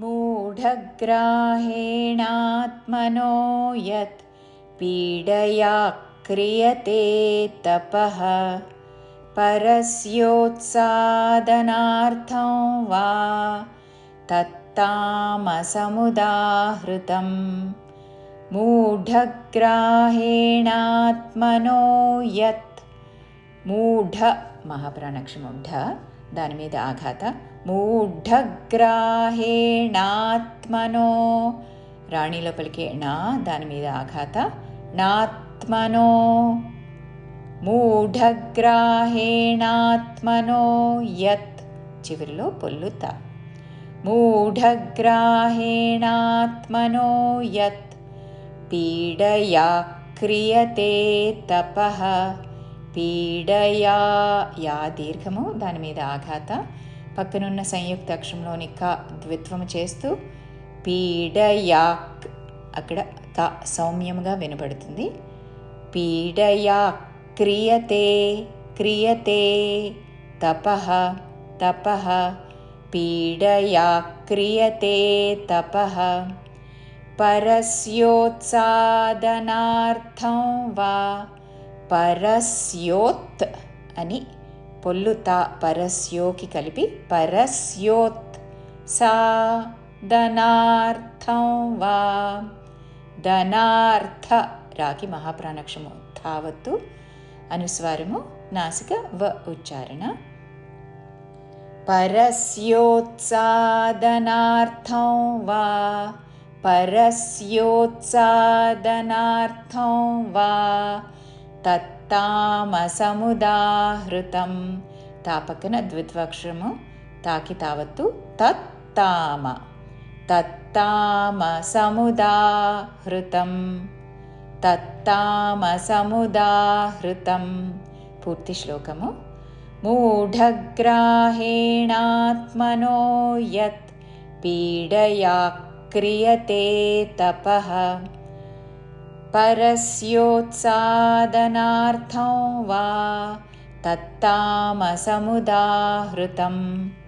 मूढग्राहेणात्मनो यत् पीडया क्रियते तपः। परस्योत्सादनार्थं वा तत्तामसमुदाहृतं मूढग्राहेणात्मनो यत् मूढ महाप्राणक्षमुढ దాని మీద ఆఘాత. మూఢగ్రాహేణాత్మనో. రాణిలో పలికే నా దాని మీద ఆఘాత. నాత్మనో. మూఢగ్రాహేణాత్మనో యత్. చివరిలో పొల్లుత మూఢగ్రాహేణాత్మనో యత్. పీడయా క్రియతే తపః. పీడయా యా దీర్ఘము. దాని మీద ఆఘాత. పక్కనున్న సంయుక్త అక్షరంలోని క ద్విత్వము చేస్తూ పీడయాక్ అక్కడ క సౌమ్యముగా వినబడుతుంది. పీడయా క్రియతే క్రియతే తపః తపః. పీడయా క్రియతే తపః. పరస్యోత్సాదనార్థం వా పరస్యోత్ అని పొల్లుత పరస్యోకి కలిపి పరస్యోత్. సాధనార్థం వా ధనార్థ రాకి మహాప్రాణక్షము ధావత్తు అనుస్వారము నాసిక వ ఉచ్చారణ. పరస్యోత్సాదనార్థం వా పరస్యోత్సాదనార్థం వా తత్తామసముదాహృతం తాపకన ద్విత్వక్షరము తాకి తావత్తు తత్తామ తత్తామసముదాహృతం తత్తామసముదాహృతం పూర్తి శ్లోకము మూఢగ్రాహేణాత్మనో యత్ పీడయా క్రియతే परस्योत्सादनार्थं वा तत्तामसमुदाहृतम्।